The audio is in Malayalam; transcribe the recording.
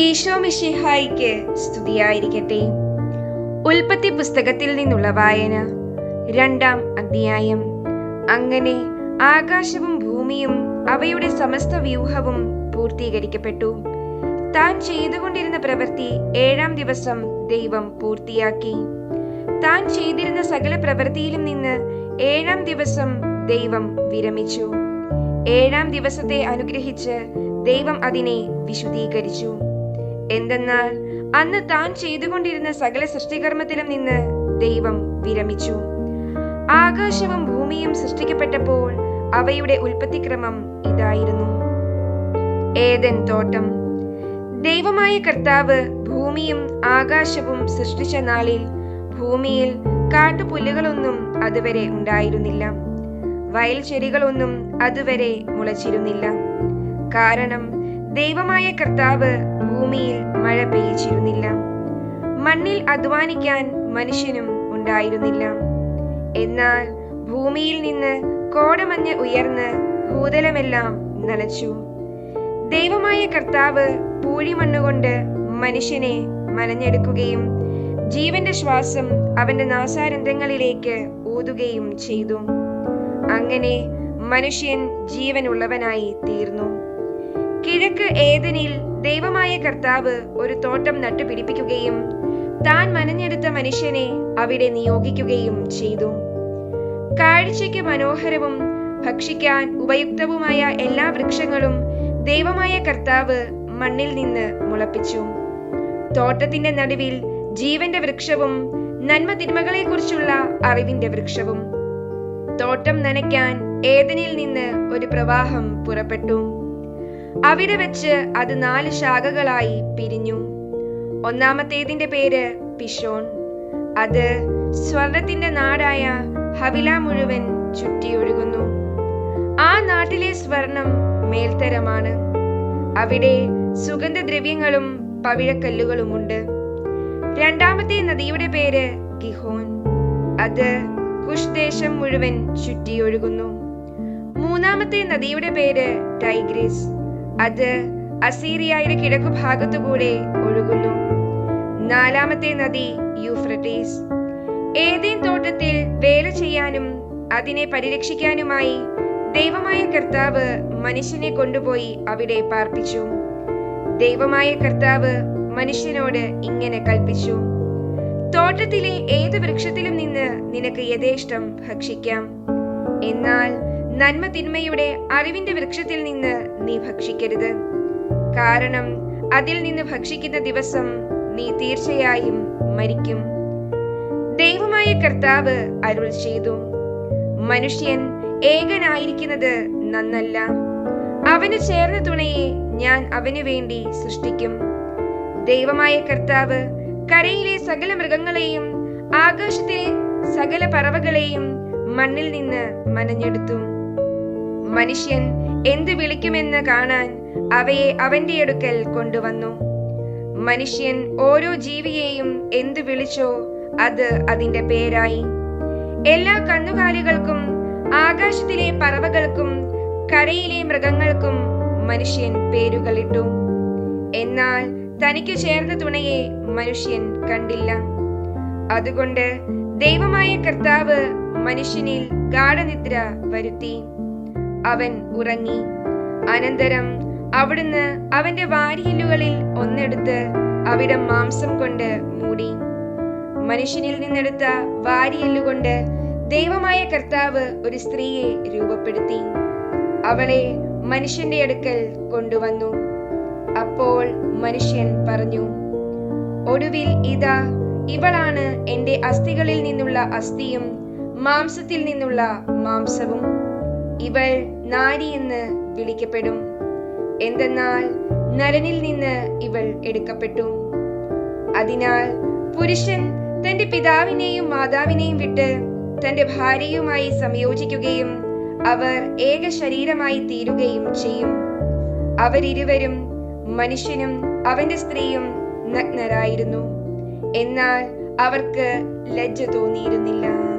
ഈശോ മിഷിഹായിക്ക് സ്തുതിയായിരിക്കട്ടെ. ഉൽപ്പത്തി പുസ്തകത്തിൽ നിന്നുള്ള വായന രണ്ടാം അധ്യായം. അങ്ങനെ ആകാശവും ഭൂമിയും അവയുടെ സമസ്ത വ്യൂഹവും പൂർത്തീകരിക്കപ്പെട്ടു. താൻ ചെയ്തുകൊണ്ടിരുന്ന പ്രവൃത്തി ഏഴാം ദിവസം ദൈവം പൂർത്തിയാക്കി. താൻ ചെയ്തിരുന്ന സകല പ്രവൃത്തിയിലും നിന്ന് ഏഴാം ദിവസം ദൈവം വിരമിച്ചു. ഏഴാം ദിവസത്തെ അനുഗ്രഹിച്ച് ദൈവം അതിനെ വിശുദ്ധീകരിച്ചു. എന്തെന്നാൽ അന്ന് താൻ ചെയ്തുകൊണ്ടിരുന്ന സകല സൃഷ്ടികർമ്മത്തിലും നിന്ന് ദൈവം വിരമിച്ചു. ആകാശവും ഭൂമിയും സൃഷ്ടിക്കപ്പെട്ടപ്പോൾ അവയുടെ ഉൽപ്പത്തിക്രമം ഇതായിരുന്നു. ഏതൻ തോട്ടം. ദൈവമായ കർത്താവ് ഭൂമിയും ആകാശവും സൃഷ്ടിച്ച നാളിൽ ഭൂമിയിൽ കാട്ടുപുല്ലുകളൊന്നും അതുവരെ ഉണ്ടായിരുന്നില്ല. വയൽ ചെടികളൊന്നും അതുവരെ മുളച്ചിരുന്നില്ല. കാരണം ദൈവമായ കർത്താവ് ഭൂമിയിൽ മഴ പെയ്ച്ചിരുന്നില്ല മണ്ണിൽ അധ്വാനിക്കാൻ മനുഷ്യനും ഉണ്ടായിരുന്നില്ല. എന്നാൽ ഭൂമിയിൽ നിന്ന് കോടമഞ്ഞ് ഉയർന്ന് ഭൂതലമെല്ലാം നനച്ചു. ദൈവമായ കർത്താവ് പൂഴിമണ്ണുകൊണ്ട് മനുഷ്യനെ മനഞ്ഞെടുക്കുകയും ജീവന്റെ ശ്വാസം അവന്റെ നാസാരന്ധങ്ങളിലേക്ക് ഊതുകയും ചെയ്തു. അങ്ങനെ മനുഷ്യൻ ജീവനുള്ളവനായി തീർന്നു. കിഴക്ക് ഏതനിൽ ദൈവമായ കർത്താവ് ഒരു തോട്ടം നട്ടുപിടിപ്പിക്കുകയും താൻ മനഞ്ഞെടുത്ത മനുഷ്യനെ അവിടെ നിയോഗിക്കുകയും ചെയ്തു. കാഴ്ചയ്ക്ക് മനോഹരവും ഭക്ഷിക്കാൻ ഉപയുക്തവുമായ എല്ലാ വൃക്ഷങ്ങളും ദൈവമായ കർത്താവ് മണ്ണിൽ നിന്ന് മുളപ്പിച്ചു. തോട്ടത്തിന്റെ നടുവിൽ ജീവന്റെ വൃക്ഷവും നന്മ തിന്മകളെക്കുറിച്ചുള്ള അറിവിന്റെ വൃക്ഷവും. തോട്ടം നനയ്ക്കാൻ ഏതനിൽ നിന്ന് ഒരു പ്രവാഹം പുറപ്പെട്ടു. അവിടെ വെച്ച് അത് നാല് ശാഖകളായി പിരിഞ്ഞു. ഒന്നാമത്തേതിന്റെ പേര് പിഷോൺ അത് സ്വർണത്തിന്റെ നാടായ ഹവില മുഴുവൻ ചുറ്റിയൊഴുകുന്നു. ആ നാട്ടിലെ സ്വർണം മേൽത്തരമാണ്. അവിടെ സുഗന്ധദ്രവ്യങ്ങളും പവിഴക്കല്ലുകളുമുണ്ട്. രണ്ടാമത്തെ നദിയുടെ പേര് ഗിഹോൻ. അത് കുഷ് ദേശം മുഴുവൻ ചുറ്റിയൊഴുകുന്നു. മൂന്നാമത്തെ നദിയുടെ പേര് ടൈഗ്രിസ്. അത് അസീറിയയുടെ കിഴക്കു ഭാഗത്തുകൂടെ ഒഴുകുന്നു. നാലാമത്തെ നദി യൂഫ്രട്ടീസ്. ഏതേൻ തോട്ടത്തിൽ വേല ചെയ്യാനും അതിനെ പരിരക്ഷിക്കാനുമായി ദൈവമായ കർത്താവ് മനുഷ്യനെ കൊണ്ടുപോയി അവിടെ പാർപ്പിച്ചു. ദൈവമായ കർത്താവ് മനുഷ്യനോട് ഇങ്ങനെ കൽപ്പിച്ചു. തോട്ടത്തിലെ ഏത് വൃക്ഷത്തിലും നിന്ന് നിനക്ക് യഥേഷ്ടം ഭക്ഷിക്കാം. എന്നാൽ നന്മ തിന്മയുടെ അറിവിന്റെ വൃക്ഷത്തിൽ നിന്ന് നീ ഭക്ഷിക്കരുത്. കാരണം അതിൽ നിന്ന് ഭക്ഷിക്കുന്ന ദിവസം നീ തീർച്ചയായും മരിക്കും. ദൈവമായ കർത്താവ് അരുൾ ചെയ്തു. മനുഷ്യൻ ഏകനായിരിക്കുന്നത് നന്നല്ല. അവന് ചേർന്ന തുണയെ ഞാൻ അവനു വേണ്ടി സൃഷ്ടിക്കും. ദൈവമായ കർത്താവ് കരയിലെ സകല മൃഗങ്ങളെയും ആകാശത്തിലെ സകല പറവകളെയും മണ്ണിൽ നിന്ന് മനഞ്ഞെടുത്തു. മനുഷ്യൻ എന്ത് വിളിക്കുമെന്ന് കാണാൻ അവയെ അവന്റെ അടുക്കൽ കൊണ്ടുവന്നു. മനുഷ്യൻ ഓരോ ജീവിയെയും എന്ത് വിളിച്ചോ അത് അതിന്റെ പേരായി. എല്ലാ കന്നുകാലികൾക്കും ആകാശത്തിലെ പറവകൾക്കും കരയിലെ മൃഗങ്ങൾക്കും മനുഷ്യൻ പേരുകളിട്ടു. എന്നാൽ തനിക്ക് ചേർന്ന തുണയെ മനുഷ്യൻ കണ്ടില്ല. അതുകൊണ്ട് ദൈവമായ കർത്താവ് മനുഷ്യനിൽ ഗാഠനിദ്ര വരുത്തി. അവൻ ഉറങ്ങി. അനന്തരം അവിടുന്ന് അവന്റെ വാരിയല്ലുകളിൽ ഒന്നെടുത്ത് അവിടെ മാംസം കൊണ്ട് മൂടി. മനുഷ്യനിൽ നിന്നെടുത്ത വാരിയല്ലുകൊണ്ട് ദൈവമായ കർത്താവ് ഒരു സ്ത്രീയെ രൂപപ്പെടുത്തി. അവളെ മനുഷ്യന്റെ അടുക്കൽ കൊണ്ടുവന്നു. അപ്പോൾ മനുഷ്യൻ പറഞ്ഞു ഒടുവിൽ ഇതാ ഇവളാണ് എന്റെ അസ്ഥികളിൽ നിന്നുള്ള അസ്ഥിയും മാംസത്തിൽ നിന്നുള്ള മാംസവും. ഇവൾ നാരി എന്ന് വിളിക്കപ്പെടും. എന്തെന്നാൽ നരനിൽ നിന്ന് ഇവൾ എടുക്കപ്പെട്ടു. അതിനാൽ പുരുഷൻ തന്റെ പിതാവിനെയും മാതാവിനെയും വിട്ട് തന്റെ ഭാര്യയുമായി സംയോജിക്കുകയും അവർ ഏക ശരീരമായി തീരുകയും ചെയ്യും. അവരിരുവരും മനുഷ്യനും അവന്റെ സ്ത്രീയും നഗ്നരായിരുന്നു. എന്നാൽ അവർക്ക് ലജ്ജ തോന്നിയിരുന്നില്ല.